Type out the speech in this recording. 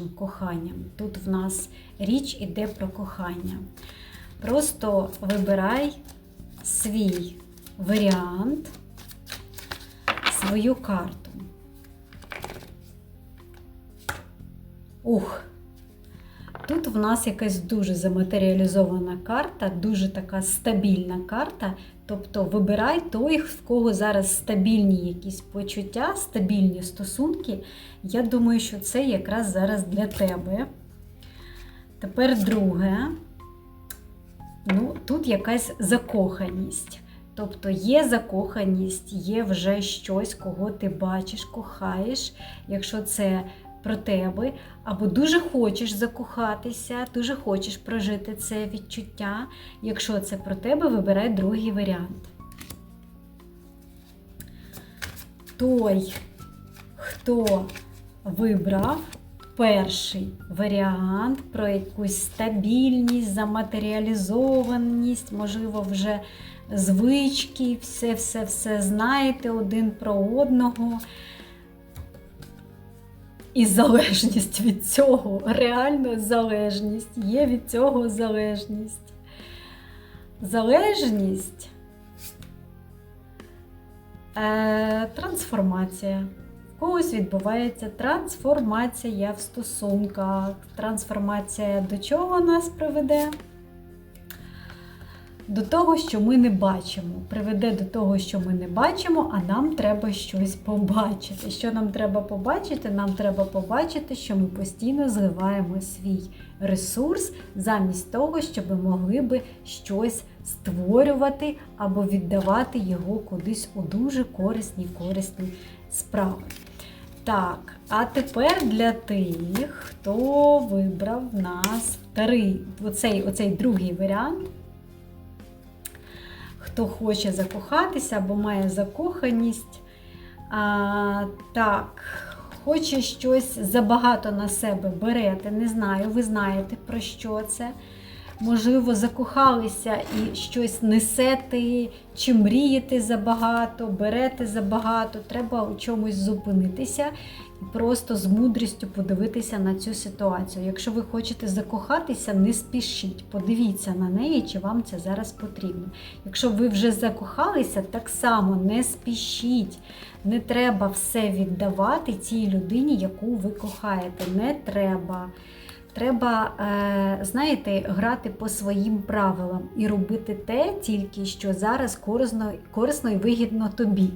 коханням. Тут в нас річ іде про кохання. Просто вибирай свій варіант, свою карту. Ух! Тут в нас якась дуже заматеріалізована карта, дуже така стабільна карта. Тобто вибирай той, в кого зараз стабільні якісь почуття, стабільні стосунки. Я думаю, що це якраз зараз для тебе. Тепер друге. Ну, тут якась закоханість. Тобто є закоханість, є вже щось, кого ти бачиш, кохаєш, якщо це про тебе, або дуже хочеш закохатися, дуже хочеш прожити це відчуття. Якщо це про тебе, вибирай другий варіант. Той, хто вибрав перший варіант про якусь стабільність, заматеріалізованість, можливо, вже звички, все-все-все знаєте один про одного. І залежність від цього, реально залежність, є від цього залежність. Залежність е, трансформація. В когось відбувається трансформація в стосунках. Трансформація до чого нас приведе? До того, що ми не бачимо. Приведе до того, що ми не бачимо, а нам треба щось побачити. Що нам треба побачити? Нам треба побачити, що ми постійно зливаємо свій ресурс замість того, щоб ми могли би щось створювати або віддавати його кудись у дуже корисні корисні справи. Так, а тепер для тих, хто вибрав нас вторий, оцей, оцей другий варіант хто хоче закохатися або має закоханість. А, Так, хоче щось забагато на себе берете, не знаю, ви знаєте про що це. Можливо, закохалися і щось несете, чи мрієте забагато, берете забагато, треба у чомусь зупинитися просто з мудрістю подивитися на цю ситуацію. Якщо ви хочете закохатися, не спішіть, подивіться на неї, чи вам це зараз потрібно. Якщо ви вже закохалися, так само не спішіть. Не треба все віддавати цій людині, яку ви кохаєте. Не треба. Треба, е, знаєте, грати по своїм правилам і робити те, тільки що зараз корисно, корисно і вигідно тобі.